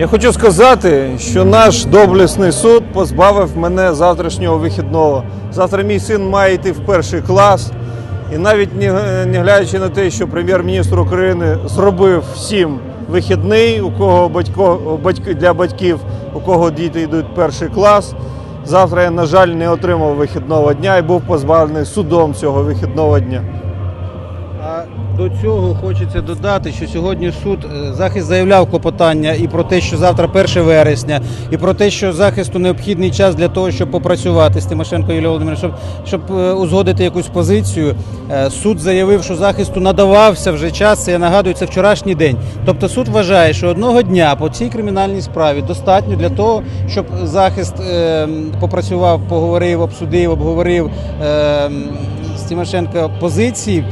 Я хочу сказати, що наш доблесний суд позбавив мене завтрашнього вихідного. Завтра мій син має йти в перший клас. І навіть не, глядячи на те, що прем'єр-міністр України зробив всім вихідний, у кого батько, батьки, для батьків, у кого діти йдуть перший клас. Завтра я, на жаль, не отримав вихідного дня і був позбавлений судом цього вихідного дня. До цього хочеться додати, що сьогодні суд е, захист заявляв клопотання і про те, що завтра 1 вересня, і про те, що захисту необхідний час для того, щоб попрацювати з Тимошенко Юлією Володимирівною, щоб, щоб е, узгодити якусь позицію. Е, Суд заявив, що захисту надавався вже час. Це я нагадую, це вчорашній день. Тобто суд вважає, що одного дня по цій кримінальній справі достатньо для того, щоб захист е, попрацював, поговорив, обсудив, обговорив. Е, Тимошенко позиції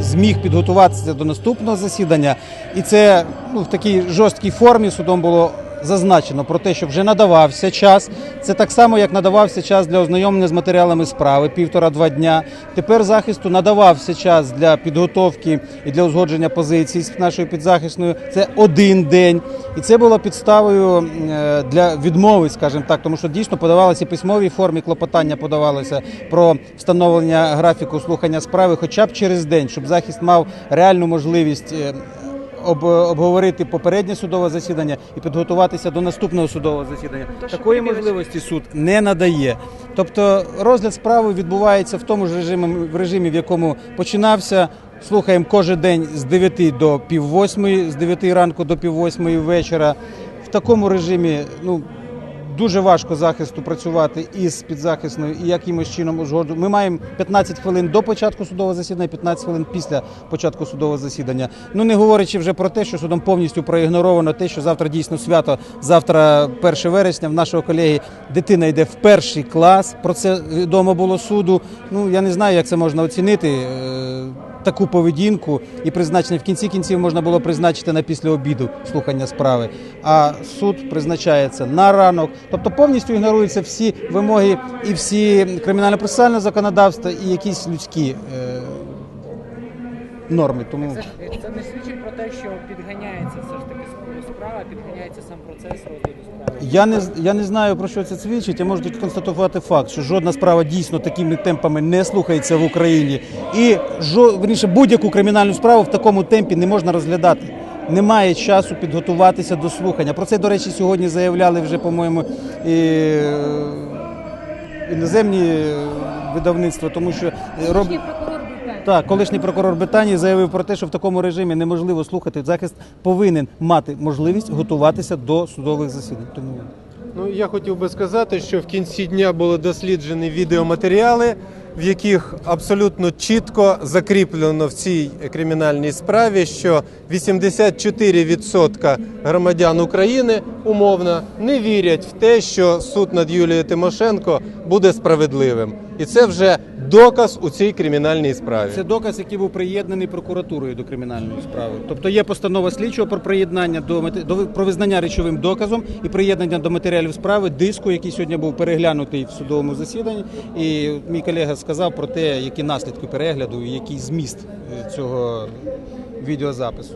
зміг підготуватися до наступного засідання. І це ну, в такій жорсткій формі судом було зазначено про те, що вже надавався час. Це так само, як надавався час для ознайомлення з матеріалами справи півтора-два дня. Тепер захисту надавався час для підготовки і для узгодження позицій з нашою підзахисною. Це один день. І це було підставою е, для відмови, скажімо так, тому що дійсно подавалися письмовій формі клопотання подавалося про встановлення графіку слухання справи, хоча б через день, щоб захист мав реальну можливість. Об, обговорити попереднє судове засідання і підготуватися до наступного судового засідання. Такої можливості суд не надає. Тобто розгляд справи відбувається в тому ж режимі, в режимі, в якому починався. Слухаємо кожен день з 9 до пів восьмої, з 9 ранку до пів восьмої вечора. В такому режимі ну, дуже важко захисту працювати із підзахисною і якимось чином узгоджувати. Ми маємо 15 хвилин до початку судового засідання, 15 хвилин після початку судового засідання. Ну не говорячи вже про те, що судом повністю проігноровано те, що завтра дійсно свято. Завтра 1 вересня в нашого колеги дитина йде в перший клас. Про це відомо було суду. Ну я не знаю, як це можна оцінити. Таку поведінку і призначення в кінці кінців можна було призначити на після обіду слухання справи. А суд призначається на ранок, тобто повністю ігноруються всі вимоги і всі кримінально-процесуальне законодавство, і якісь людські е, норми. Тому Це, ж- це не свідчить про те, що підганяється все ж таки справа, підганяється сам процес розгляду справи. я не я не знаю про що це свідчить. Я можу тільки констатувати факт, що жодна справа дійсно такими темпами не слухається в Україні, і жо, верніше, будь-яку кримінальну справу в такому темпі не можна розглядати. Немає часу підготуватися до слухання. Про це, до речі, сьогодні заявляли вже, по-моєму, і е, іноземні видавництва, тому що роб... Колишній прокурор Британії. Так, колишній прокурор Британії заявив про те, що в такому режимі неможливо слухати. Захист повинен мати можливість готуватися до судових засідань. Тому Ну, я хотів би сказати, що в кінці дня були досліджені відеоматеріали, в яких абсолютно чітко закріплено в цій кримінальній справі, що 84% громадян України умовно не вірять в те, що суд над Юлією Тимошенко буде справедливим. І це вже доказ у цій кримінальній справі. це доказ, який був приєднаний прокуратурою до кримінальної справи. Тобто є постанова слідчого про приєднання до до про визнання речовим доказом і приєднання до матеріалів справи диску, який сьогодні був переглянутий в судовому засіданні. І мій колега сказав про те, які наслідки перегляду і який зміст е, цього відеозапису.